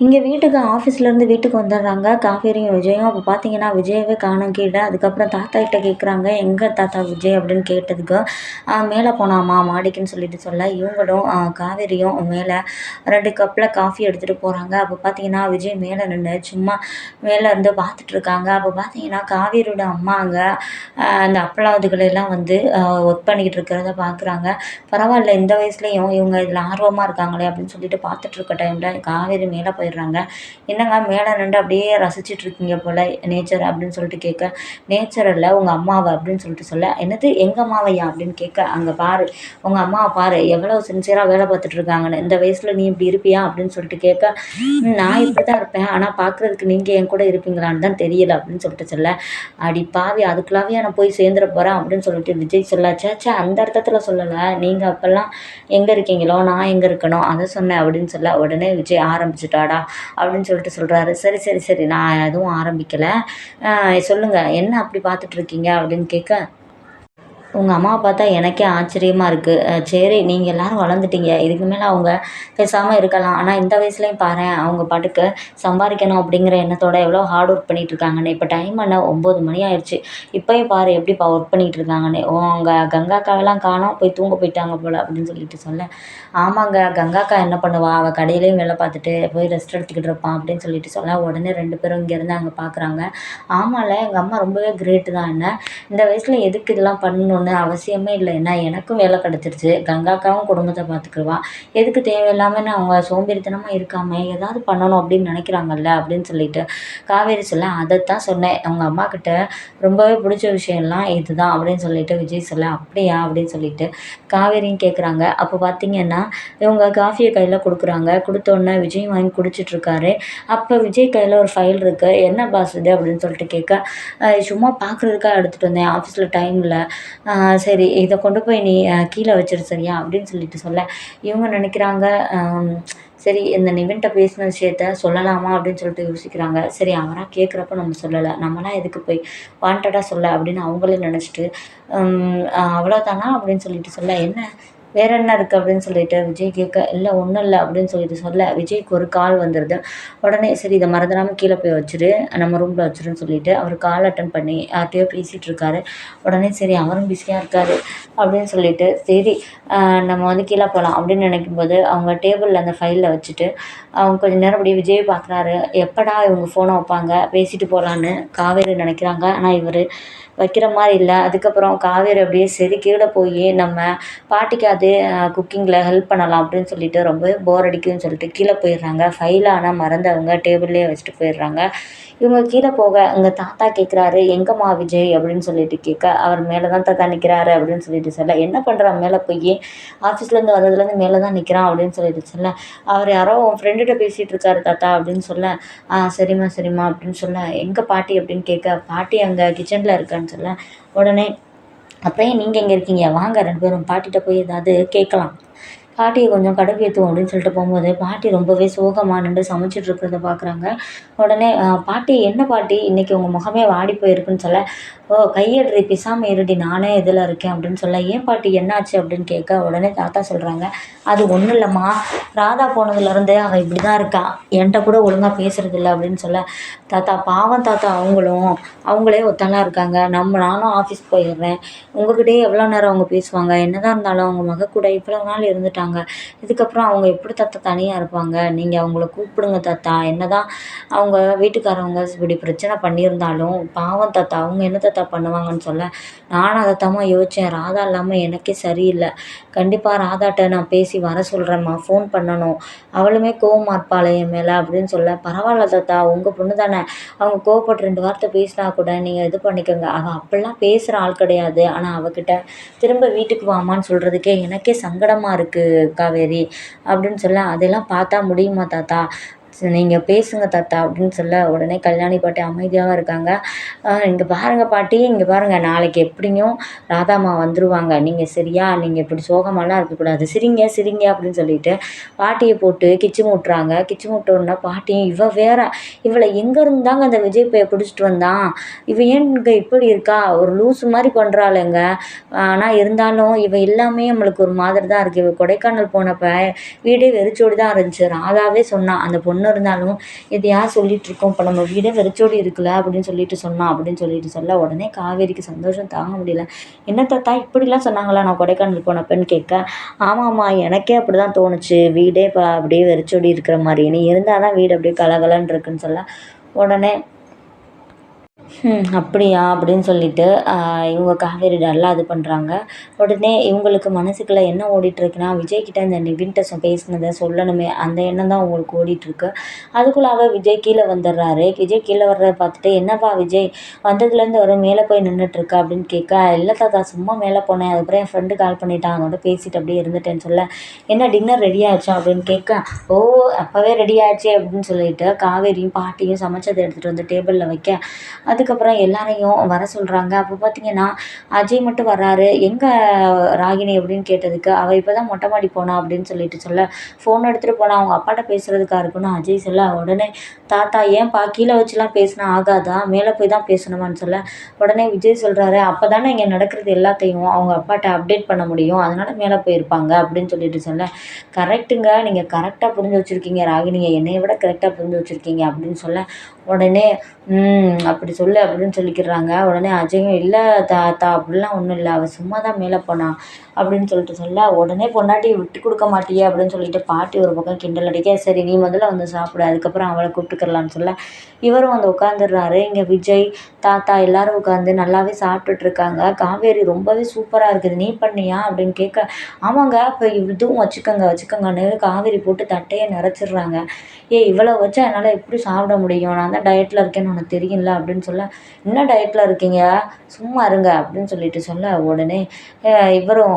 இங்கே வீட்டுக்கு ஆஃபீஸ்லேருந்து வீட்டுக்கு வந்துடுறாங்க. காவேரியும் விஜயும். அப்போ பார்த்தீங்கன்னா விஜயவே காணோம் கீழே. அதுக்கப்புறம் தாத்தா கிட்ட கேட்குறாங்க எங்கே தாத்தா விஜய்? அப்படின்னு கேட்டதுக்கு மேலே போனாம்மா மாடிக்குன்னு சொல்லிட்டு சொல்ல. இவங்களும் காவேரியும் மேலே ரெண்டு கப்பில் காஃபி எடுத்துகிட்டு போகிறாங்க அப்போ பார்த்தீங்கன்னா விஜய் மேலே நின்று சும்மா மேலே இருந்து பார்த்துட்ருக்காங்க அப்போ பார்த்தீங்கன்னா காவேரியோட அம்மா அங்கே அந்த அப்பளாவதுகளெல்லாம் வந்து ஒர்க் பண்ணிக்கிட்டு இருக்கிறத பார்க்குறாங்க பரவாயில்ல இந்த வயசுலேயும் இவங்க இதில் ஆர்வமாக இருக்காங்களே அப்படின்னு சொல்லிட்டு பார்த்துட்ருக்க டைமில் காவேரி மேலே போய் போயிடுறாங்க. என்னங்க மேலே நின்று அப்படியே ரசிச்சிட்ருக்கீங்க போல் நேச்சர் அப்படின்னு சொல்லிட்டு கேட்க நேச்சர் இல்லை உங்கள் அம்மாவை அப்படின்னு சொல்லிட்டு சொல்ல என்னது எங்கள் அம்மாவையா அப்படின்னு கேட்க அங்கே பாரு உங்கள் அம்மாவை பாரு எவ்வளோ சின்சியராக வேலை பார்த்துட்டு இருக்காங்கன்னு இந்த வயசில் நீ இப்படி இருப்பியா அப்படின்னு சொல்லிட்டு கேட்க நான் இப்படி தான் இருப்பேன் ஆனால் பார்க்குறதுக்கு நீங்கள் என் கூட இருப்பீங்களான்னு தான் தெரியல அப்படின்னு சொல்லிட்டு சொல்ல அடி பாவி அதுக்குள்ளாவே நான் போய் சேர்ந்துட போகிறேன் அப்படின்னு சொல்லிட்டு விஜய் சொல்ல சேச்சா அந்த அர்த்தத்தில் சொல்லலை நீங்கள் அப்போல்லாம் எங்கே இருக்கீங்களோ நான் எங்கே இருக்கணும் அதை சொன்னேன் அப்படின்னு சொல்ல உடனே விஜய் ஆரம்பிச்சிட்டாடா அப்படின்னு சொல்லிட்டு சொல்கிறாரு சரி சரி சரி. நான் எதுவும் ஆரம்பிக்கலை. சொல்லுங்கள் என்ன அப்படி பார்த்துட்ருக்கீங்க அப்படின்னு கேட்க உங்கள் அம்மாவை பார்த்தா எனக்கே ஆச்சரியமாக இருக்குது சரி நீங்கள் எல்லோரும் வளர்ந்துட்டீங்க. இதுக்கு மேலே அவங்க பேசாமல் இருக்கலாம். ஆனால் இந்த வயசுலேயும் பாரேன் அவங்க பாட்டுக்கு சம்பாதிக்கணும் அப்படிங்கிற எண்ணத்தோடு எவ்வளோ ஹார்ட் ஒர்க் பண்ணிகிட்ருக்காங்கன்னு இப்போ டைம் என்ன? ஒம்பது மணி ஆயிடுச்சு இப்போயும் பாரு எப்படிப்பா ஒர்க் பண்ணிகிட்டு இருக்காங்கன்னு. ஓ அவங்க கங்காக்காவெல்லாம் காணோம். போய் தூங்க போயிட்டாங்க போல் அப்படின்னு சொல்லிட்டு சொல்ல. ஆமாங்க கங்காக்கா என்ன பண்ணுவா? அவள் கடையிலையும் வேலை பார்த்துட்டு போய் ரெஸ்ட் எடுத்துக்கிட்டு இருப்பான் அப்படின்னு சொல்லிட்டு சொல்ல. உடனே ரெண்டு பேரும் இங்கேருந்து அங்கே பார்க்குறாங்க ஆமாம்ல எங்கள் அம்மா ரொம்பவே கிரேட்டு தான். என்ன? இந்த வயசில் எதுக்கு இதெல்லாம் பண்ணணும்? ஒன்று அவசியமே இல்லை. ஏன்னா எனக்கும் வேலை கிடச்சிருச்சு. கங்காக்காவும் குடும்பத்தை பார்த்துக்குருவா எதுக்கு தேவையில்லாமல் அவங்க சோம்பேறித்தனமாக இருக்காமல் ஏதாவது பண்ணணும் அப்படின்னு நினைக்கிறாங்கல்ல அப்படின்னு சொல்லிட்டு காவேரி சொல்ல அதைத்தான் சொன்னேன். அவங்க அம்மா கிட்ட ரொம்பவே பிடிச்ச விஷயம்லாம் இதுதான் அப்படின்னு சொல்லிட்டு விஜய் சொல்ல அப்படியா? அப்படின்னு சொல்லிட்டு காவேரியும் கேட்குறாங்க அப்போ பார்த்தீங்கன்னா இவங்க காஃபியை கையில் கொடுக்குறாங்க. கொடுத்தோன்னே விஜய் வாங்கி குடிச்சிட்ருக்காரு அப்போ விஜய் கையில் ஒரு ஃபைல் இருக்குது என்ன பாஸ் இது? அப்படின்னு சொல்லிட்டு கேட்க சும்மா பார்க்குறதுக்காக எடுத்துகிட்டு வந்தேன். ஆஃபீஸில் டைமில் சரி இதை கொண்டு போய் நீ கீழே வச்சிரு சரியா? அப்படின்னு சொல்லிட்டு சொல்ல. இவங்க நினைக்கிறாங்க சரி இந்த நிவின்கிட்ட பேசின விஷயத்த சொல்லலாமா? அப்படின்னு சொல்லிட்டு யோசிக்கிறாங்க. சரி அவராக கேட்குறப்ப நம்ம சொல்லலை. நம்மளாம் எதுக்கு போய் வாண்டடாக சொல்ல? அப்படின்னு அவங்களே நினச்சிட்டு அவ்வளோதானா அப்படின்னு சொல்லிட்டு சொல்ல. என்ன? வேற என்ன இருக்குது அப்படின்னு சொல்லிட்டு விஜய் கேட்க இல்லை ஒன்றும் இல்லை அப்படின்னு சொல்லிட்டு சொல்ல விஜய்க்கு ஒரு கால் வந்துடுது உடனே சரி இதை மறந்துடாமல் கீழே போய் வச்சுரு நம்ம ரூமில் வச்சுருன்னு சொல்லிட்டு அவர் கால் அட்டன் பண்ணி யார்கிட்டயோ பேசிகிட்டு இருக்காரு. உடனே சரி அவரும் பிஸியாக இருக்காரு அப்படின்னு சொல்லிட்டு சரி நம்ம வந்து கீழே போகலாம் அப்படின்னு நினைக்கும்போது அவங்க டேபிளில் அந்த ஃபைலில் வச்சுட்டு அவங்க கொஞ்சம் நேரம் அப்படியே விஜய் பார்க்குறாரு. எப்படா இவங்க ஃபோனை வைப்பாங்க? பேசிட்டு போகலான்னு காவேரி நினைக்கிறாங்க. ஆனால் இவர் வைக்கிற மாதிரி இல்லை. அதுக்கப்புறம் காவேரி அப்படியே சரி கீழே போய் நம்ம பாட்டிக்கு அது குக்கிங்கில் ஹெல்ப் பண்ணலாம் அப்படின்னு சொல்லிட்டு ரொம்பவே போர் அடிக்குதுன்னு சொல்லிட்டு கீழே போயிடுறாங்க. ஃபைல் ஆனால் மறந்தவங்க டேபிள்லேயே வச்சுட்டு போயிடுறாங்க. இவங்க கீழே போக அங்கே தாத்தா கேட்குறாரு எங்கம்மா விஜய்? அப்படின்னு சொல்லிட்டு கேட்க அவர் மேலே தான் தாத்தா நிற்கிறாரு அப்படின்னு சொல்லிட்டு சொல்ல. என்ன பண்ணுறான் மேலே போய் ஆஃபீஸ்லேருந்து வந்ததுலேருந்து மேலே தான் நிற்கிறான் அப்படின்னு சொல்லிட்டு சொல்ல. அவர் யாரோ உன் ஃப்ரெண்டுகிட்ட பேசிகிட்டு இருக்காரு தாத்தா அப்படின்னு சொல்ல. ஆ சரிம்மா சரிம்மா அப்படின்னு சொல்ல. எங்கே பாட்டி? அப்படின்னு கேட்க. பாட்டி அங்கே கிச்சனில் இருக்கான்னு சொல்ல. உடனே அப்புறம் நீங்கள் எங்கே இருக்கீங்க? வாங்க ரெண்டு பேரும். பாட்டிகிட்ட போய் ஏதாவது கேட்கலாம். பாட்டியை கொஞ்சம் கடுப்பேற்றுவோம் அப்படின்னு சொல்லிட்டு போகும்போது பாட்டி ரொம்பவே சோகமாக நின்று சமைச்சிட்டு இருக்கிறத பார்க்குறாங்க உடனே பாட்டி என்ன பாட்டி? இன்றைக்கி உங்கள் முகமே வாடி போயிருக்குன்னு சொல்ல ஓ கையெழுறி பிசாமல் இருடி நானே இதில் இருக்கேன் அப்படின்னு சொல்ல ஏன் பாட்டி என்னாச்சு? அப்படின்னு கேட்க உடனே தாத்தா சொல்கிறாங்க அது ஒன்றும் இல்லைம்மா. ராதா போனதுலேருந்து அவள் இப்படி தான் இருக்கா. என்கிட்ட கூட ஒழுங்காக பேசுகிறதில்ல அப்படின்னு சொல்ல தாத்தா பாவம் தாத்தா அவங்களும் அவங்களே ஒத்தனாக இருக்காங்க. நம்ம நானும் ஆஃபீஸ் போயிடுறேன். உங்ககிட்டயே எவ்வளோ நேரம் அவங்க பேசுவாங்க? என்னதான் இருந்தாலும் அவங்க மக கூட இவ்வளோ நாள் இருந்துட்டாங்க. இதுக்கப்புறம் அவங்க எப்படி தாத்தா தனியாக இருப்பாங்க? நீங்கள் அவங்கள கூப்பிடுங்க தாத்தா. என்னதான் அவங்க வீட்டுக்காரவங்க இப்படி பிரச்சனை பண்ணியிருந்தாலும் பாவம் தாத்தா அவங்க என்ன தாத்தா பண்ணுவாங்கன்னு சொல்ல. நானும் அதைத்தாம்மா யோசித்தேன் ராதா இல்லாமல் எனக்கே சரியில்லை. கண்டிப்பாக ராதாட்ட நான் பேசி வர சொல்கிறேம்மா ஃபோன் பண்ணணும். அவளுமே கோவமாக இருப்பாளே என் மேலே அப்படின்னு சொல்ல. பரவாயில்ல தாத்தா உங்கள் பொண்ணு தானே. அவங்க கோவப்பட்டு ரெண்டு வார்த்தை பேசினா கூட நீங்கள் இது பண்ணிக்கோங்க. அவள் அப்படிலாம் பேசுகிற ஆள் கிடையாது. ஆனால் அவகிட்ட திரும்ப வீட்டுக்கு வாமான்னு சொல்கிறதுக்கே எனக்கே சங்கடமாக இருக்குது காவேரி அப்படின்னு சொல்ல. அதெல்லாம் பார்த்தா முடியுமா தாத்தா? நீங்கள் பேசுங்க தாத்தா அப்படின்னு சொல்ல உடனே கல்யாணி பாட்டி அமைதியாக இருக்காங்க. இங்கே பாருங்கள் பாட்டி இங்கே பாருங்கள் நாளைக்கு எப்படியும் ராதாம்மா வந்துடுவாங்க நீங்கள் சரியா நீங்கள் இப்படி சோகமாலாம் இருக்கக்கூடாது. சிரிங்க சிரிங்க அப்படின்னு சொல்லிட்டு பாட்டியை போட்டு கிச்சு மூட்டுறாங்க. கிச்சு மூட்டோன்னா பாட்டியும் இவ வேற இவளை எங்கே இருந்தாங்க அந்த விஜய் பைய பிடிச்சிட்டு வந்தான்? இவ ஏன் இங்கே இப்படி இருக்கா? ஒரு லூஸ் மாதிரி பண்ணுறாளுங்க ஆனால் இருந்தாலும் இவ எல்லாமே நம்மளுக்கு ஒரு மாதிரி தான் இருக்குது இவ கொடைக்கானல் போனப்போ வீடே வெறிச்சோடி தான் இருந்துச்சு. ராதாவே சொன்னான் அந்த பொண்ணு ஒன்று இருந்தாலும் எதையா சொல்லிட்டு இருக்கோம் இப்போ நம்ம வீடே வெறிச்சோடி இருக்குல்ல அப்படின்னு சொல்லிட்டு சொன்னான் அப்படின்னு சொல்லிட்டு சொல்ல உடனே காவேரிக்கு சந்தோஷம் தாங்க முடியல. என்ன தாத்தா இப்படிலாம் சொன்னாங்களா? நான் கொடைக்கானல் போனப்பன்னு கேட்க ஆமாம்மா எனக்கே அப்படி தான் தோணுச்சு. வீடே இப்போ அப்படியே வெறிச்சோடி இருக்கிற மாதிரி. நீ இருந்தால் தான் வீடு அப்படியே கலகலன்னு இருக்குன்னு சொல்ல உடனே ம் அப்படியா? அப்படின்னு சொல்லிட்டு இவங்க காவேரி டல்லாக இது பண்ணுறாங்க உடனே இவங்களுக்கு மனசுக்குள்ளே என்ன ஓடிட்டுருக்குன்னா விஜய்கிட்ட இந்த நிவின்ட்ட பேசினதை சொல்லணுமே. அந்த எண்ணம் தான் அவங்களுக்கு ஓடிட்டுருக்கு. அதுக்குள்ளாக விஜய் கீழே வந்துடுறாரு. விஜய் கீழே வர்றத பார்த்துட்டு என்னப்பா விஜய் வந்ததுலேருந்து வர மேலே போய் நின்றுட்டுருக்க அப்படின்னு கேட்க இல்லை தாத்தா சும்மா மேலே போனேன். அதுக்கப்புறம் என் ஃப்ரெண்டு கால் பண்ணிட்டான். அதோட பேசிட்டு அப்படியே இருந்துட்டேன்னு சொல்ல என்ன டின்னர் ரெடி ஆச்சா? அப்படின்னு கேட்க ஓ அப்போவே ரெடி ஆச்சு அப்படின்னு சொல்லிட்டு காவேரியும் பாட்டியும் சமைச்சதை எடுத்துகிட்டு வந்து டேபிளில் வைக்க அதுக்கப்புறம் எல்லாரையும் வர சொல்கிறாங்க அப்போ பார்த்தீங்கன்னா அஜய் மட்டும் வர்றாரு. எங்கே ராகினி அப்படின்னு கேட்டதுக்கு அவள் இப்போ தான் மொட்டை மாடி போனா அப்படின்னு சொல்லிட்டு சொல்ல ஃபோன் எடுத்துகிட்டு போனால் அவங்க அப்பாட்ட பேசுகிறதுக்கா இருக்குன்னு அஜய் சொல்ல உடனே தாத்தா ஏன்ப்பா கீழே வச்சுலாம் பேசினா ஆகாதா? மேலே போய் தான் பேசணுமான்னு சொல்ல. உடனே விஜய் சொல்கிறாரு அப்போ தானே இங்கே நடக்கிறது எல்லாத்தையும் அவங்க அப்பாட்ட அப்டேட் பண்ண முடியும். அதனால் மேலே போயிருப்பாங்க. அப்படின்னு சொல்லிட்டு சொல்ல கரெக்டுங்க நீங்கள் கரெக்டாக புரிஞ்சு வச்சுருக்கீங்க ராகினியை. என்னையை விட கரெக்டாக புரிஞ்சு வச்சுருக்கீங்க. அப்படின்னு சொல்ல உடனே அப்படி சொல்லி அப்படின்னு சொல்லிக்கிறாங்க. உடனே அஜயும் இல்லை தாத்தா அப்படிலாம் ஒன்றும் இல்லை. அவள் சும்மா தான் மேலே போனா. அப்படின்னு சொல்லிட்டு சொல்ல உடனே பொண்டாட்டியை விட்டு கொடுக்க மாட்டியே அப்படின்னு சொல்லிட்டு பாட்டி ஒரு பக்கம் கிண்டல் அடிக்க சரி நீ முதல்ல வந்து சாப்பிடு அதுக்கப்புறம் அவளை கூப்பிட்டுக்கலான்னு சொல்ல. இவரும் வந்து உட்காந்துடுறாரு இங்கே விஜய் தாத்தா எல்லாரும் உட்காந்து நல்லாவே சாப்பிட்டுட்ருக்காங்க காவேரி ரொம்பவே சூப்பராக இருக்குது. நீ பண்ணியா? அப்படின்னு கேட்க ஆமாங்க இப்போ இதுவும் வச்சுக்கோங்க வச்சுக்கோங்கன்னு காவேரி போட்டு தட்டையை நிறச்சிடுறாங்க. ஏ இவ்வளோ வச்சா என்னால் எப்படி சாப்பிட முடியும்? நான் தான் டயட்டில் இருக்கேன்னு உனக்கு தெரியும்ல அப்படின்னு சொல்ல என்ன டயட்டில் இருக்கீங்க? சும்மா இருங்க அப்படின்னு சொல்லிட்டு சொல்ல உடனே இவரும்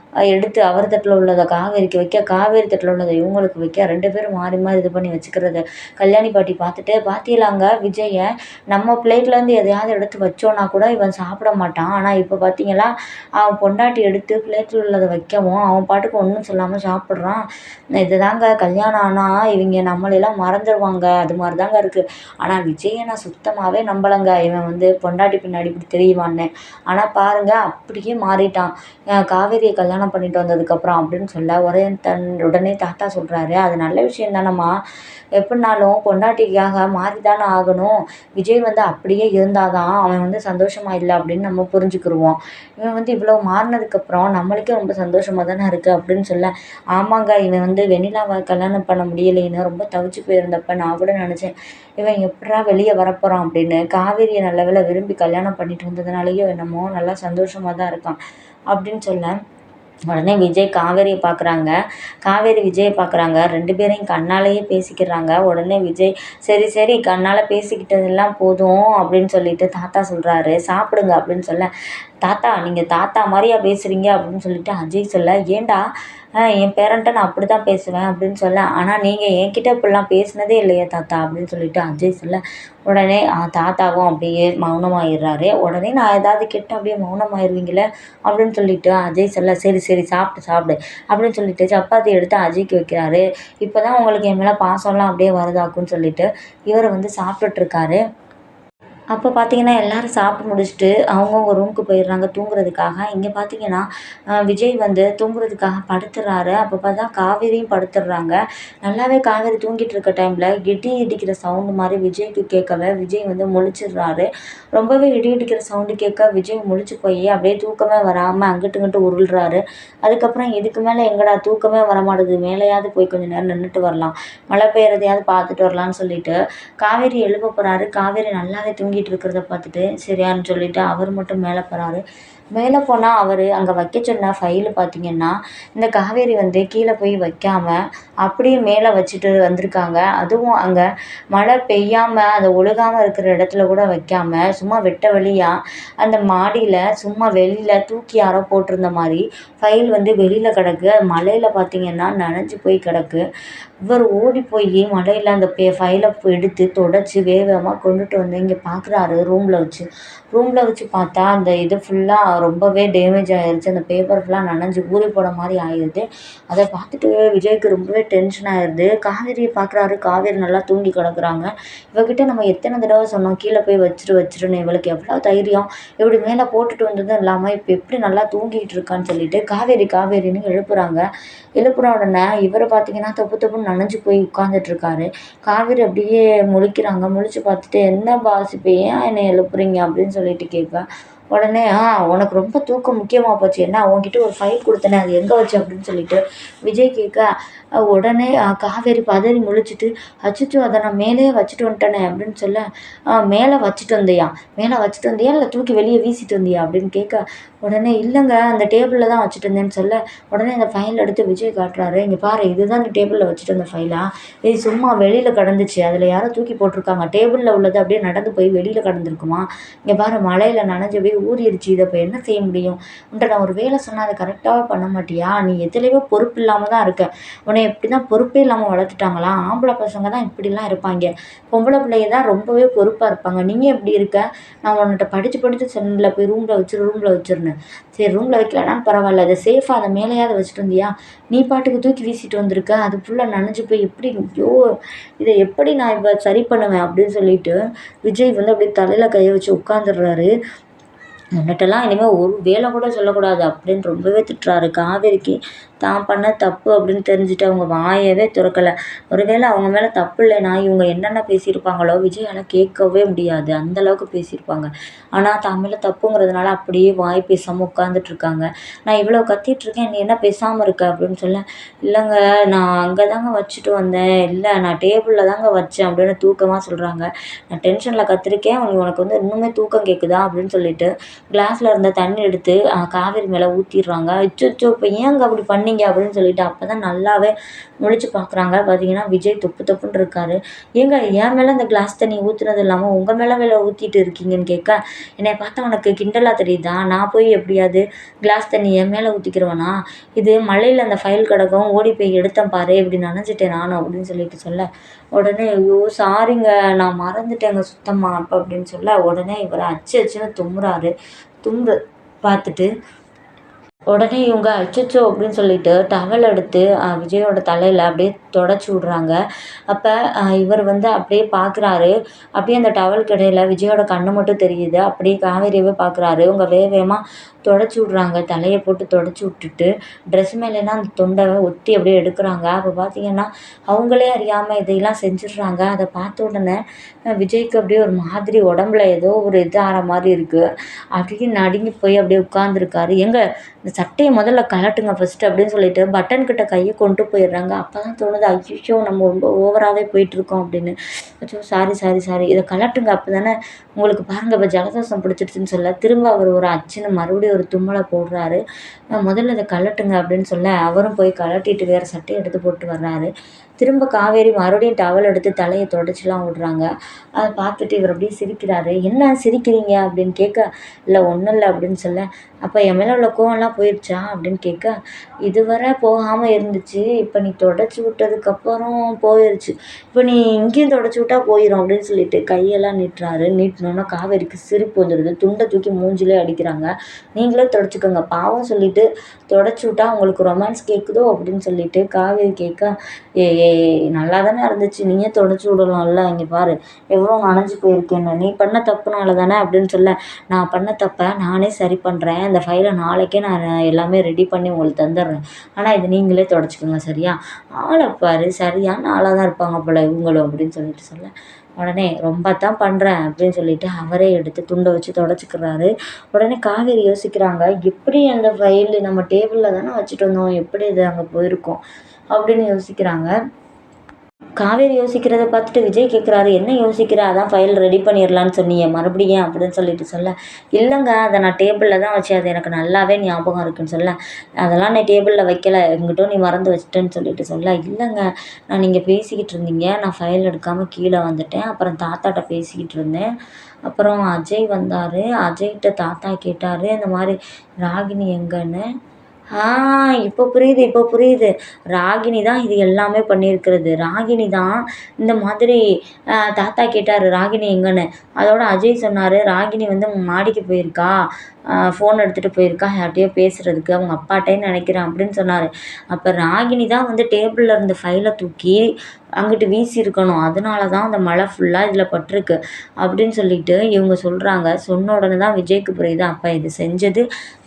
எடுத்து அவர் தட்டில் உள்ளதை காவேரிக்கு வைக்க காவேரி தட்டில் உள்ளதை இவங்களுக்கு வைக்க ரெண்டு பேரும் மாறி மாறி இது பண்ணி வச்சுக்கிறது. கல்யாணி பாட்டி பார்த்துட்டு பார்த்தீங்களாங்க விஜயை நம்ம பிளேட்லேருந்து எதையாவது எடுத்து வச்சோன்னா கூட இவன் சாப்பிட மாட்டான். ஆனால் இப்போ பார்த்தீங்களா அவன் பொண்டாட்டி எடுத்து பிளேட்டில் உள்ளதை வைக்கவும் அவன் பாட்டுக்கு ஒன்றும் சொல்லாமல் சாப்பிட்றான். இது தாங்க கல்யாணம் ஆனால் இவங்க நம்மளையெல்லாம் மறந்துடுவாங்க அது மாதிரி தாங்க இருக்குது ஆனால் விஜயை நான் சுத்தமாகவே நம்பலைங்க. இவன் வந்து பொண்டாட்டி பின்னாடி இப்படி தெரியுவான்னு ஆனால் பாருங்கள் அப்படியே மாறிட்டான். காவேரியை கல்யாணம் கல்யாணம் பண்ணிட்டு வந்ததுக்கப்புறம் அப்படின்னு சொல்ல ஒரே தன் உடனே தாத்தா சொல்கிறாரு அது நல்ல விஷயம் தானம்மா. எப்படினாலும் பொண்டாட்டிக்காக மாறி தானே ஆகணும். விஜய் வந்து அப்படியே இருந்தால் தான் அவன் வந்து சந்தோஷமாக இல்லை அப்படின்னு நம்ம புரிஞ்சுக்கிருவோம். இவன் வந்து இவ்வளோ மாறினதுக்கப்புறம் நம்மளுக்கே ரொம்ப சந்தோஷமாக தானே இருக்குது அப்படின்னு சொல்ல ஆமாங்க இவன் வந்து வெண்ணிலாவை கல்யாணம் பண்ண முடியலைன்னு ரொம்ப தவிச்சு போயிருந்தப்ப நான் கூட நினச்சேன் இவன் எப்படா வெளியே வரப்போகிறான் அப்படின்னு காவேரியை நல்ல விரும்பி கல்யாணம் பண்ணிட்டு வந்ததுனாலேயோ என்னமோ நல்லா சந்தோஷமாக தான் இருக்கான் அப்படின்னு சொல்ல உடனே விஜய் காவேரியை பார்க்குறாங்க. காவேரி விஜயை பார்க்குறாங்க. ரெண்டு பேரையும் கண்ணாலேயே பேசிக்கிறாங்க. உடனே விஜய் சரி சரி கண்ணால் பேசிக்கிட்டதெல்லாம் போதும் அப்படின்னு சொல்லிட்டு தாத்தா சொல்கிறாரு சாப்பிடுங்க அப்படின்னு சொல்ல தாத்தா நீங்கள் தாத்தா மாதிரியா பேசுகிறீங்க அப்படின்னு சொல்லிட்டு அஜய் சொல்ல ஏன்டா என் பேரன்ட்டை நான் அப்படி தான் பேசுவேன் அப்படின்னு சொல்ல ஆனால் நீங்கள் என்கிட்ட இப்படிலாம் பேசினதே இல்லையே தாத்தா அப்படின்னு சொல்லிட்டு அஜய் சொல்ல உடனே தாத்தாவும் அப்படியே மௌனமாயிடுறாரு. உடனே நான் ஏதாவது கேட்டால் அப்படியே மௌனமாயிருவீங்களே அப்படின்னு சொல்லிட்டு அஜய் சொல்ல சரி சரி சாப்பிட்டு சாப்பிடு. அப்படின்னு சொல்லிட்டு சப்பாத்தி எடுத்து அஜய்க்கு வைக்கிறாரு. இப்போ தான் உங்களுக்கு என் மேலே பாசம்லாம் அப்படியே வருதாக்குன்னு சொல்லிட்டு இவர் வந்து சாப்பிட்டுட்ருக்காரு அப்போ பார்த்தீங்கன்னா எல்லாரும் சாப்பிட்டு முடிச்சுட்டு அவங்கவுங்க ரூமுக்கு போயிடுறாங்க தூங்குறதுக்காக. இங்கே பார்த்தீங்கன்னா விஜய் வந்து தூங்குறதுக்காக படுத்துடுறாரு அப்போ பார்த்தா காவேரியும் படுத்துடுறாங்க. நல்லாவே காவேரி தூங்கிட்டு இருக்க டைமில் இடி இடிக்கிற சவுண்டு மாதிரி விஜய்க்கு கேட்கவே விஜய் வந்து முழிச்சிடுறாரு. ரொம்பவே இடி இடிக்கிற சவுண்டு கேட்க விஜய் முழிச்சு போய் அப்படியே தூக்கமே வராமல் அங்கிட்டு இங்கிட்டு உருள்றாரு. அதுக்கப்புறம் இதுக்கு மேலே எங்கடா தூக்கமே வரமாட்டேது? மேலேயாவது போய் கொஞ்சம் நேரம் நின்றுட்டு வரலாம். மழை பெய்யறதையாவது பார்த்துட்டு வரலான்னு சொல்லிட்டு காவேரி எழுப்ப போகிறாரு காவேரி நல்லாவே தூங்கி தூங்கிட்டு இருக்கிறத பார்த்துட்டு சரியான்னு சொல்லிட்டு அவர் மட்டும் மேலே போகிறாரு மேலே போனால் அவர் அங்கே வைக்க சொன்ன ஃபைலு பார்த்திங்கன்னா இந்த காவேரி வந்து கீழே போய் வைக்காமல் அப்படியே மேலே வச்சுட்டு வந்திருக்காங்க. அதுவும் அங்கே மழை பெய்யாமல் அதை ஒழுகாமல் இருக்கிற இடத்துல கூட வைக்காமல் சும்மா வெட்ட வழியாக அந்த மாடியில் சும்மா வெளியில் தூக்கி யாரோ போட்டிருந்த மாதிரி ஃபைல் வந்து வெளியில் கிடக்கு. மழையில் பார்த்திங்கன்னா நனைஞ்சு போய் கிடக்கு. இவர் ஓடி போய் மழையில் அந்த பே ஃபைலை எடுத்து தொடச்சி வேகமாக கொண்டுட்டு வந்து இங்கே பார்க்குறாரு ரூமில் வச்சு. ரூமில் வச்சு பார்த்தா அந்த இது ஃபுல்லாக ரொம்பவே டேமேஜ் ஆகிருச்சு அந்த பேப்பர் ஃபுல்லாக நனைஞ்சு ஊறி போன மாதிரி ஆயிடுது அதை பார்த்துட்டு விஜய்க்கு ரொம்பவே டென்ஷன் ஆயிடுது காவேரியை பார்க்குறாரு. காவேரி நல்லா தூங்கி கிடக்குறாங்க. இவகிட்ட நம்ம எத்தனை தடவை சொன்னோம்? கீழே போய் வச்சிரு வச்சிருன்னு. இவளுக்கு எவ்வளோ தைரியம்? இப்படி மேலே போட்டுட்டு வந்ததும் இல்லாமல் இப்போ எப்படி நல்லா தூங்கிட்டு இருக்கான்னு சொல்லிட்டு காவேரி காவேரின்னு எழுப்புறாங்க. எழுப்புன உடனே இவரை பார்த்தீங்கன்னா தொப்பு தப்புன்னு நனைஞ்சு போய் உட்காந்துட்ருக்காரு காவேரி அப்படியே முழிக்கிறாங்க. முழிச்சு பார்த்துட்டு என்ன பாஸ் இப்போ ஏன் என்னை எழுப்புறீங்க? அப்படின்னு சொல்லிட்டு கேட்பேன் உடனே ஆ உனக்கு ரொம்ப தூக்கம் முக்கியமாக போச்சு. என்ன உன்கிட்ட ஒரு ஃபைல் கொடுத்தனே அது எங்கே வச்சு? அப்படின்னு சொல்லிட்டு விஜய் கேட்க உடனே காவேரி பதறி முழிச்சிட்டு அச்சுச்சோ அதை நான் மேலேயே வச்சுட்டு வந்துட்டேனே அப்படின்னு சொல்ல மேலே வச்சுட்டு வந்தியா? மேலே வச்சுட்டு வந்தியா? இல்லை தூக்கி வெளியே வீசிட்டு வந்தியா? அப்படின்னு கேட்க உடனே இல்லைங்க அந்த டேபிளில் தான் வச்சுட்டு இருந்தேன்னு சொல்ல. உடனே அந்த ஃபைல் எடுத்து விஜய் காட்டுறாரு. இங்கே பாரு இதுதான் அந்த டேபிளில் வச்சுட்டு இருந்த ஃபைலா இது சும்மா வெளியில் கடந்துச்சு. அதில் யாரோ தூக்கி போட்டிருக்காங்க. டேபிளில் உள்ளது அப்படியே நடந்து போய் வெளியில் கடந்திருக்குமா? இங்கே பாரு மழையில் நனைஞ்சு போய் ஊறிடுச்சு இதை இப்போ என்ன செய்ய முடியும்? உன்ட்ட நான் ஒரு வேலை சொன்னால் அதை கரெக்டாக பண்ண மாட்டியா? நீ எதுலேயுமே பொறுப்பு இல்லாமல் தான் இருக்க. உன்னை எப்படி தான் பொறுப்பே இல்லாமல் வளர்த்துட்டாங்களா? ஆம்பளை பசங்க தான் இப்படிலாம் இருப்பாங்க. பொம்பளை பிள்ளைங்க தான் ரொம்பவே பொறுப்பாக இருப்பாங்க. நீங்கள் எப்படி இருக்க? நான் உன்கிட்ட படித்து படித்து சொன்னல போய் ரூமில் வச்சு ரூமில் அப்படின்னு சரி ரூமில் வைக்கலனாலும் பரவாயில்ல. அதை சேஃபாக அதை மேலேயாவது வச்சுட்டு வந்தியா? நீ பாட்டுக்கு தூக்கி வீசிட்டு வந்திருக்க. அது ஃபுல்லாக நனைஞ்சு போய் எப்படி ஐயோ இதை எப்படி நான் இப்போ சரி பண்ணுவேன் அப்படின்னு சொல்லிட்டு விஜய் வந்து அப்படியே தலையில் கையை வச்சு உட்காந்துடுறாரு உன்னிட்டலாம் இனிமேல் ஒரு வேலை கூட சொல்லக்கூடாது அப்படின்னு ரொம்பவே திட்டுறாரு. காவேரிக்கு தான் பண்ண தப்பு அப்படின்னு தெரிஞ்சுட்டு அவங்க வாயவே திறக்கலை. ஒருவேளை அவங்க மேலே தப்பு இல்லைன்னா இவங்க என்னென்ன பேசியிருப்பாங்களோ விஜயால் கேட்கவே முடியாது. அந்த அளவுக்கு பேசியிருப்பாங்க. ஆனால் தான் மேலே தப்புங்கிறதுனால அப்படியே வாய் பேசாமல் உட்காந்துட்ருக்காங்க நான் இவ்வளோ கத்திட்டு இருக்கேன் நீ என்ன பேசாமல் இருக்க அப்படின்னு சொல்ல இல்லைங்க நான் அங்கே தாங்க வச்சுட்டு வந்தேன். இல்லை நான் டேபிளில் தாங்க வச்சேன் அப்படின்னு தூக்கமாக சொல்கிறாங்க நான் டென்ஷனில் கத்திருக்கேன். உனக்கு வந்து இன்னுமே தூக்கம் கேட்குதா அப்படின்னு சொல்லிட்டு கிளாஸில் இருந்த தண்ணி எடுத்து காவேரி மேலே ஊற்றிடுறாங்க அச்சோ இப்போ ஏங்க அப்படி பண்ணீங்க அப்படின்னு சொல்லிட்டு அப்போ தான் நல்லாவே முழிச்சு பார்க்குறாங்க பார்த்தீங்கன்னா விஜய் தொப்பு தொப்புன்னு இருக்காரு. ஏங்க என் மேலே அந்த கிளாஸ் தண்ணி ஊற்றுனது இல்லாமல் உங்கள் மேலே மேலே ஊற்றிட்டு இருக்கீங்கன்னு கேட்க என்னை பார்த்தா உனக்கு கிண்டலாக தெரியுதா? நான் போய் எப்படியாவது கிளாஸ் தண்ணி என் மேலே ஊற்றிக்கிறவனா இது மழையில் அந்த ஃபைல் கிடக்கும் ஓடி போய் எடுத்தேன் பாரு இப்படி நினச்சிட்டேன் நானும் அப்படின்னு சொல்லிட்டு சொல்ல உடனே ஐயோ சாரிங்க நான் மறந்துட்டேங்க சுத்தமாக அப்போ அப்படின்னு சொல்ல உடனே இவர் அச்சு அச்சுன்னு தும்புறாரு தும்புற பார்த்துட்டு உடனே இவங்க அச்சச்சோ அப்படின்னு சொல்லிட்டு டவல் எடுத்து விஜயோட தலையில் அப்படியே தொடச்சி விட்றாங்க. அப்போ இவர் வந்து அப்படியே பார்க்குறாரு அப்படியே அந்த டவல் கிடையில விஜயோட கண்ணு மட்டும் தெரியுது. அப்படியே காவேரியவே பார்க்குறாரு இவங்க வேக வேகமாக தொடச்சி விட்றாங்க. தலையை போட்டு தொடச்சி விட்டுட்டு ட்ரெஸ் மேலேலாம் அந்த தொண்டை ஒத்தி அப்படியே எடுக்கிறாங்க. அப்போ பார்த்தீங்கன்னா அவங்களே அறியாமல் இதையெல்லாம் செஞ்சிடுறாங்க. அதை பார்த்த உடனே விஜய்க்கு அப்படியே ஒரு மாதிரி உடம்புல ஏதோ ஒரு இது ஆற மாதிரி இருக்குது அப்படியே நடுங்கி போய் அப்படியே உட்காந்துருக்காரு எங்க சட்டையை முதல்ல கழட்டுங்க ஃபஸ்ட்டு அப்படின்னு சொல்லிட்டு பட்டன் கிட்ட கையை கொண்டு போயிடுறாங்க. அப்போ தான் தோணுது ஐயோ நம்ம ரொம்ப ஓவராகவே போயிட்டுருக்கோம் அப்படின்னு. ஐயோ சாரி சாரி சாரி இதை கழட்டுங்க. அப்போ தானே உங்களுக்கு பாருங்க இப்போ ஜலதோஷம் பிடிச்சிருச்சுன்னு சொல்ல திரும்ப அவர் ஒரு அச்சுன்னு மறுபடியும் ஒரு தும்மலை போடுறாரு. முதல்ல இதை கழட்டுங்க அப்படின்னு சொல்ல அவரும் போய் கலட்டிட்டு வேறு சட்டையை எடுத்து போட்டு வர்றாரு. திரும்ப காவேரி மறுபடியும் டவல் எடுத்து தலையை தொடச்சிலாம் விடுறாங்க. அதை பார்த்துட்டு இவர் அப்படியே சிரிக்கிறாரு. என்ன சிரிக்கிறீங்க? அப்படின்னு கேட்க இல்லை ஒன்றும் இல்லை அப்படின்னு சொல்ல அப்போ என் மேலே உள்ள கோவம்லாம் போயிடுச்சா அப்படின்னு கேட்க இதுவரை போகாமல் இருந்துச்சு. இப்போ நீ தொடச்சி விட்டதுக்கப்புறம் போயிடுச்சு இப்போ நீ இங்கேயும் தொடச்சி விட்டா போயிடும் அப்படின்னு சொல்லிட்டு கையெல்லாம் நீட்டுறாரு. நீட்டினோன்னா காவேரிக்கு சிரிப்பு வந்துடுது. துண்டை தூக்கி மூஞ்சிலே அடிக்கிறாங்க. நீங்களே தொடச்சிக்கோங்க. பாவம் சொல்லிட்டு தொடச்சி விட்டா உங்களுக்கு ரொமான்ஸ் கேட்குதோ? அப்படின்னு சொல்லிட்டு காவேரி கேட்க ஏ ஏ நல்லா தானே இருந்துச்சு. நீயே தொடச்சி விடலாம்ல இங்கே பாரு. எவ்வளோ நனைஞ்சு போயிருக்கேன்னு. நீ பண்ண தப்புனால தானே அப்படின்னு சொல்ல. நான் பண்ண தப்பை நானே சரி பண்ணுறேன் இந்த ஃபைலை நாளைக்கே நான் எல்லாமே ரெடி பண்ணி உங்களுக்கு தந்துடுறேன். ஆனால் இது நீங்களே தொடச்சிக்கோங்க சரியா? ஆளை பாரு. சரியான ஆளாக தான் இருப்பாங்க போல இவங்களும் அப்படின்னு சொல்லிட்டு சொல்ல. உடனே ரொம்ப தான் பண்ணுறேன் அப்படின்னு சொல்லிட்டு அவரே எடுத்து துண்டை வச்சு தொடச்சிக்கிறாரு. உடனே காவேரி யோசிக்கிறாங்க எப்படி அந்த ஃபைல் நம்ம டேபிளில் தானே வச்சுட்டு வந்தோம்? எப்படி இது அங்கே போயிருக்கோம்? அப்படின்னு யோசிக்கிறாங்க. காவேரி யோசிக்கிறத பார்த்துட்டு விஜய் கேட்குறாரு என்ன யோசிக்கிற? அதான் ஃபைல் ரெடி பண்ணிடலான்னு சொன்னீங்க மறுபடியும் அப்படின்னு சொல்லிட்டு சொல்ல இல்லைங்க அதை நான் டேபிளில் தான் வச்சேன் அது எனக்கு நல்லாவே ஞாபகம் இருக்குன்னு சொல்ல அதெல்லாம் நான் டேபிளில் வைக்கல எங்கிட்ட நீ மறந்து வச்சிட்டேன்னு சொல்லிட்டு சொல்ல இல்லைங்க நான் நீங்கள் பேசிக்கிட்டு இருந்தீங்க நான் ஃபைல் எடுக்காமல் கீழே வந்துட்டேன் அப்புறம் தாத்தாட்ட பேசிக்கிட்டு இருந்தேன் அப்புறம் அஜய் வந்தார் அஜய்கிட்ட தாத்தா கேட்டார் இந்த மாதிரி ராகினி எங்கன்னு ஆ இப்போ புரியுது இப்போ புரியுது. ராகினி தான் இது எல்லாமே பண்ணியிருக்கிறது. ராகினி தான் இந்த மாதிரி தாத்தா கேட்டார் ராகினி எங்கன்னு? அதோட அஜய் சொன்னார் ராகினி வந்து மாடிக்கு போயிருக்கா. ஃபோன் எடுத்துகிட்டு போயிருக்கா யார்கிட்டயோ பேசுகிறதுக்கு அவங்க அப்பாட்டே நினைக்கிறேன் அப்படின்னு சொன்னார். அப்போ ராகினி தான் வந்து டேபிளில் இருந்த ஃபைலை தூக்கி அங்கிட்டு வீசியிருக்கணும். அதனால தான் அந்த மழை ஃபுல்லாக இதில் பட்டிருக்கு. அப்படின்னு சொல்லிட்டு இவங்க சொல்கிறாங்க சொன்ன உடனே தான் விஜய்க்கு புரியுது அப்போ இது செஞ்சது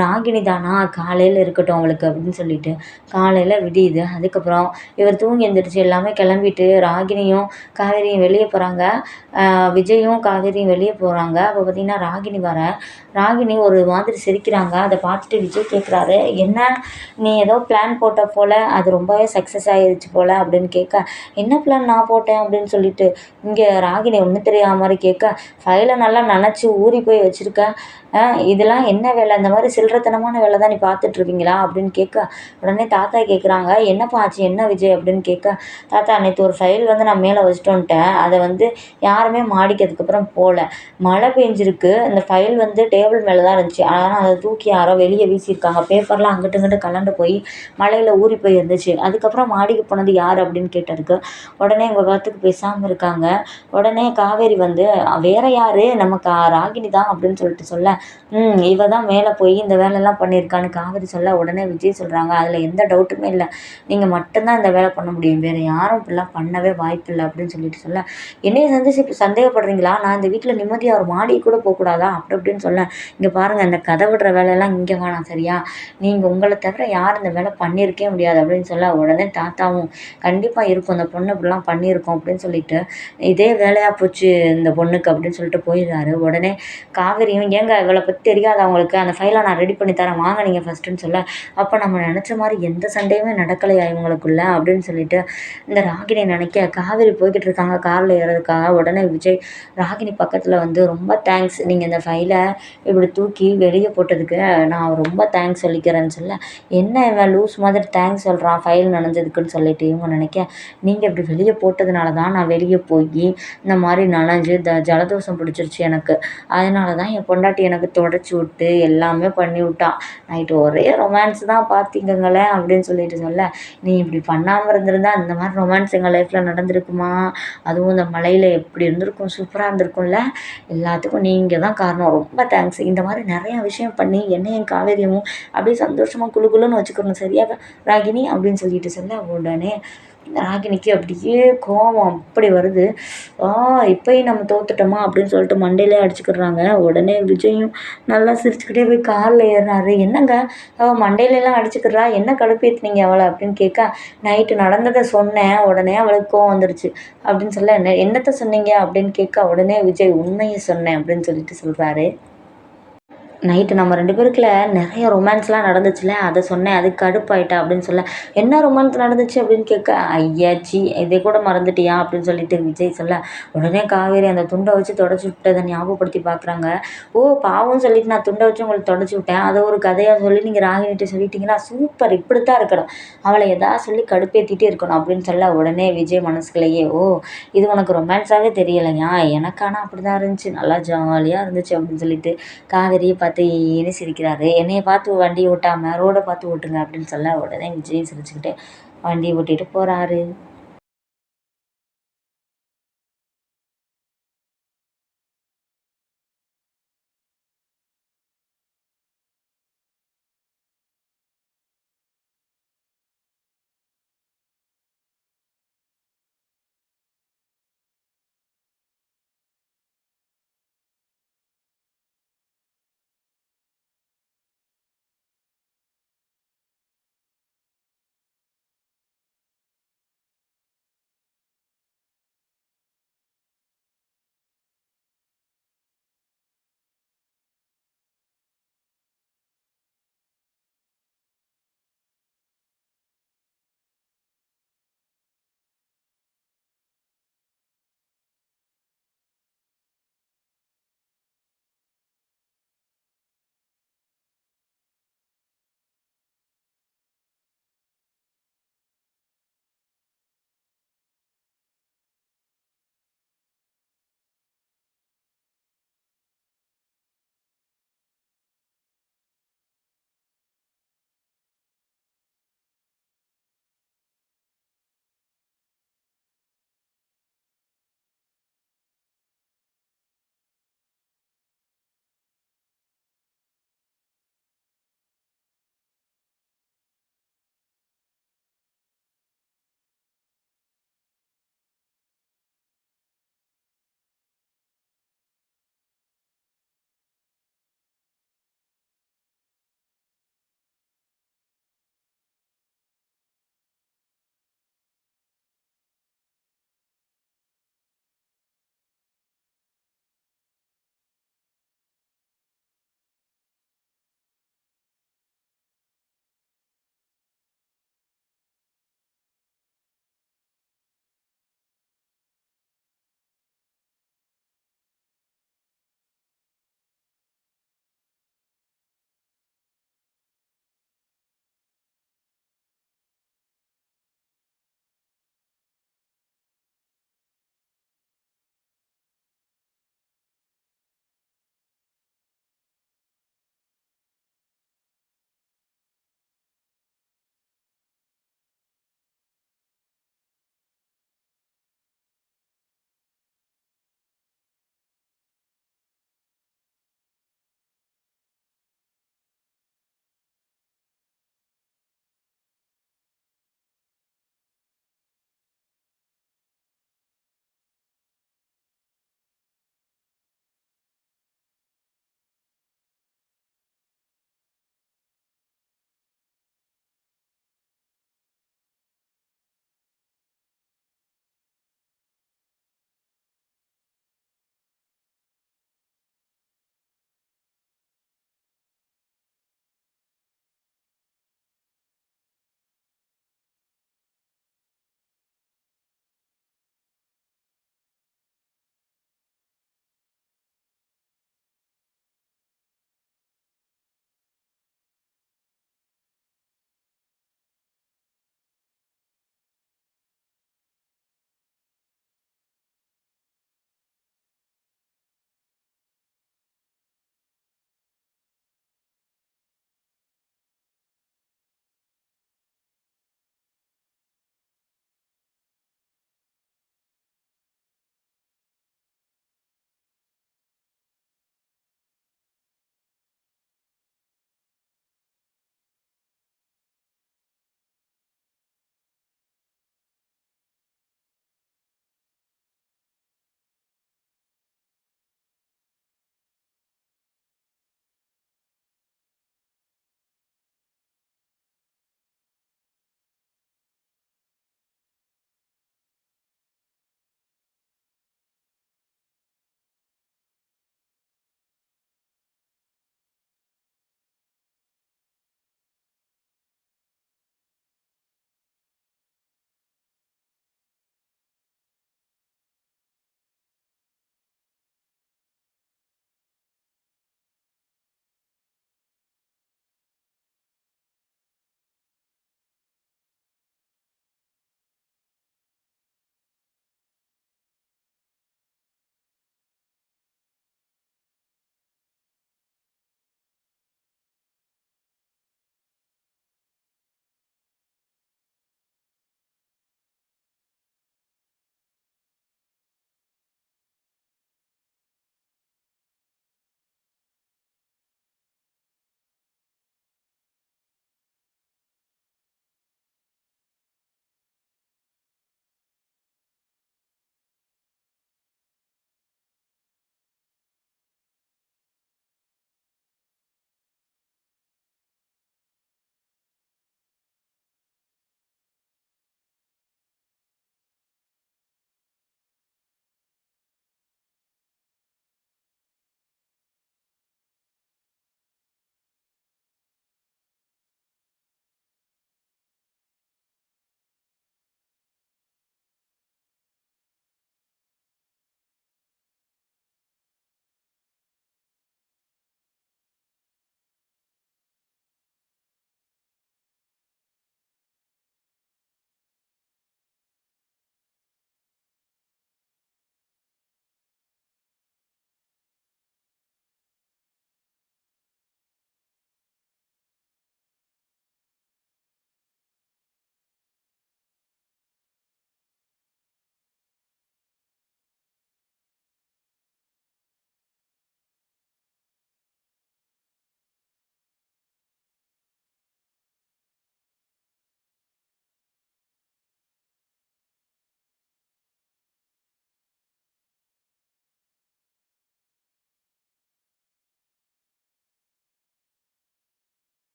ராகினி தானா? காலையில் இருக்கட்டும் அவளுக்கு அப்படின்னு சொல்லிட்டு. காலையில் விடியுது. அதுக்கப்புறம் இவர் தூங்கி எழுந்திரிச்சு எல்லாமே கிளம்பிட்டு ராகினியும் காவேரியும் வெளியே போகிறாங்க விஜயும் காவேரியும் வெளியே போகிறாங்க அப்போ பார்த்திங்கன்னா ராகினி வர ராகினி ஒரு மாதிரி சிரிக்கிறாங்க. அதை பார்த்துட்டு விஜய் கேட்குறாரு என்ன நீ ஏதோ பிளான் போட்ட போல் அது ரொம்பவே சக்ஸஸ் ஆகிருச்சு போல் அப்படின்னு கேட்க என்ன பிளான் நான் போட்டேன்? அப்படின்னு சொல்லிட்டு இங்கே ராகினி ஒன்றும் தெரியாத மாதிரி கேட்க ஃபைலை நல்லா நினச்சி ஊறி போய் வச்சுருக்கேன் இதெல்லாம் என்ன வேலை? இந்த மாதிரி சில்லறத்தனமான வேலை தான் நீ பார்த்துட்ருக்கீங்களா? அப்படின்னு கேட்க உடனே தாத்தா கேட்குறாங்க என்னப்பா ஆச்சு? என்ன விஜய்? அப்படின்னு கேட்க தாத்தா நேற்று ஒரு ஃபைல் வந்து நான் மேலே வச்சுட்டு வந்துட்டேன் அதை வந்து யாருமே மாடிக்கு அதுக்கப்புறம் போகல மழை பெஞ்சிருக்கு. அந்த ஃபைல் வந்து டேபிள் மேலே தான் இருந்துச்சு. ஆனால் அதை தூக்கி யாரோ வெளியே வீசியிருக்காங்க. பேப்பர்லாம் அங்கிட்டு இங்கிட்டு கலண்டு போய் மழையில் ஊறி போய் இருந்துச்சு அதுக்கப்புறம் மாடிக்கு போனது யார்? அப்படின்னு கேட்டதுக்கு உடனே எங்கள் பார்த்துக்கு பேசாமல் இருக்காங்க. உடனே காவேரி வந்து வேற யார்? நம்ம கா ராகினி தான் அப்படின்னு சொல்லிட்டு சொல்ல இவ தான் மேலே போய் இந்த வேலைலாம் பண்ணியிருக்கான்னு காவேரி சொல்ல உடனே விஜய் சொல்கிறாங்க அதில் எந்த டவுட்டுமே இல்லை. நீங்கள் மட்டும்தான் இந்த வேலை பண்ண முடியும். வேறு யாரும் இப்படிலாம் பண்ணவே வாய்ப்பு இல்லை அப்படின்னு சொல்லிட்டு சொல்ல என்னையை சந்திச்சு இப்போ சந்தேகப்படுறீங்களா? நான் இந்த வீட்டில் நிம்மதியாக ஒரு மாடி கூட போகக்கூடாதா? அப்படி அப்படின்னு சொல்ல இங்கே பாருங்கள் இந்த கதை விடுற வேலையெல்லாம் இங்கே வேணாம் சரியா? நீங்கள் உங்களை தவிர யார் இந்த வேலை பண்ணியிருக்கே முடியாது. அப்படின்னு சொல்ல உடனே தாத்தாவும் கண்டிப்பாக இருக்கும். அந்த பொண்ணு இப்படிலாம் பண்ணியிருக்கோம். அப்படின்னு சொல்லிட்டு இதே வேலையாக போச்சு இந்த பொண்ணுக்கு. அப்படின்னு சொல்லிட்டு போயிடுறாரு. உடனே காவேரியும் ஏங்க இவளை பற்றி தெரியாதா. அவங்களுக்கு அந்த ஃபைலை நான் ரெடி பண்ணி தரேன். வாங்க நீங்கள் ஃபஸ்ட்டுன்னு சொல்ல. அப்போ நம்ம நினச்ச மாதிரி எந்த சண்டையுமே நடக்கலையா இவங்களுக்குள்ள அப்படின்னு சொல்லிட்டு இந்த ராகினி நினைக்க காவேரி போய்கிட்டு இருக்காங்க. காரில் ஏறதுக்காக உடனே விஜய் ராகினி பக்கத்தில் வந்து ரொம்ப தேங்க்ஸ் நீங்கள் இந்த ஃபைலை இப்படி தூக்கி வெளியே போட்டதுக்கு நான் ரொம்ப தேங்க்ஸ் சொல்லிக்கிறேன்னு சொல்ல. என்ன இவன் லூஸ் மாதிரி தேங்க்ஸ் சொல்கிறான் ஃபைல் நனைஞ்சதுக்குன்னு சொல்லிட்டு இவங்க நினைக்க. நீங்கள் இப்படி வெளியே போட்டதுனால தான் நான் வெளியே போய் இந்த மாதிரி நனைஞ்சு த ஜலதோஷம் பிடிச்சிருச்சு எனக்கு. அதனால தான் என் பொண்டாட்டி எனக்கு தொடச்சி விட்டு எல்லாமே பண்ணி விட்டா நைட்டு ஒரே ரொமான்ஸ் தான் பார்த்திங்கங்களேன் அப்படின்னு சொல்லிட்டு சொல்ல நீ இப்படி பண்ணாமல் இருந்திருந்தா இந்த மாதிரி ரொமான்ஸ் எங்கள் லைஃப்பில் நடந்திருக்குமா? அதுவும் இந்த மலையில் எப்படி இருந்திருக்கும்? சூப்பராக இருந்திருக்கும்ல. எல்லாத்துக்கும் நீங்கள் தான் காரணம். ரொம்ப தேங்க்ஸ் இந்த மாதிரி நிறையா விஷயம் பண்ணி என்ன என் காவேரியமும் அப்படியே சந்தோஷமாக குழு குழுன்னு வச்சுக்கணும். சரியா ராகினி அப்படின்னு சொல்லிட்டு சொல்ல உடனே ராகினிக்கு அப்படியே கோவம் அப்படி வருது. ஆ இப்போயும் நம்ம தோத்துட்டோமா அப்படின்னு சொல்லிட்டு மண்டையிலே அடிச்சுக்கிறாங்க உடனே விஜயும் நல்லா சிரிச்சுக்கிட்டே போய் காரில் ஏறினாரு என்னங்க? அவள் மண்டையிலலாம் அடிச்சுக்கிறா என்ன கடுப்பேற்றுனீங்க அவளை? அப்படின்னு கேட்க நைட்டு நடந்ததை சொன்னேன். உடனே அவளுக்கு கோவம் வந்துருச்சு. அப்படின்னு சொல்ல என்ன என்னத்தை சொன்னீங்க? அப்படின்னு கேட்க உடனே விஜய் உண்மையை சொன்னேன். அப்படின்னு சொல்லிட்டு சொல்கிறாரு நைட்டு நம்ம ரெண்டு பேருக்குள்ள நிறைய ரொமான்ஸ்லாம் நடந்துச்சுல அதை சொன்னேன் அது கடுப்பாயிட்டா அப்படின்னு சொல்ல. என்ன ரொமான்ஸ் நடந்துச்சு? அப்படின்னு கேட்க ஐயாச்சி இதை கூட மறந்துட்டியா? அப்படின்னு சொல்லிட்டு விஜய் சொல்ல உடனே காவேரி அந்த துண்டை வச்சு தொடச்சி விட்டதை ஞாபகப்படுத்தி பார்க்குறாங்க ஓ பாவம் சொல்லிட்டு நான் துண்டை வச்சு உங்களுக்கு தொடச்சி விட்டேன். அதை ஒரு கதையாக சொல்லி நீங்கள் ராகினிட்டு சொல்லிட்டீங்கன்னா சூப்பர் இப்படி தான் இருக்கணும். அவளை எதாவது சொல்லி கடுப்பேற்றிட்டே இருக்கணும் அப்படின்னு சொல்ல உடனே விஜய் மனசுக்குள்ளேயே ஓ இது உனக்கு ரொமான்ஸாகவே தெரியலையா? எனக்கான அப்படி தான் இருந்துச்சு. நல்லா ஜாலியாக இருந்துச்சு அப்படின்னு சொல்லிட்டு காவேரியை பார்த்து ஈன்னு சிரிக்கிறாரு. என்னையை பார்த்து வண்டி ஓட்டாமல் ரோடை பார்த்து ஓட்டுங்க அப்படின்னு சொல்ல உடனே விஜயும் சிரிச்சுக்கிட்டு வண்டி ஓட்டிகிட்டு போகிறாரு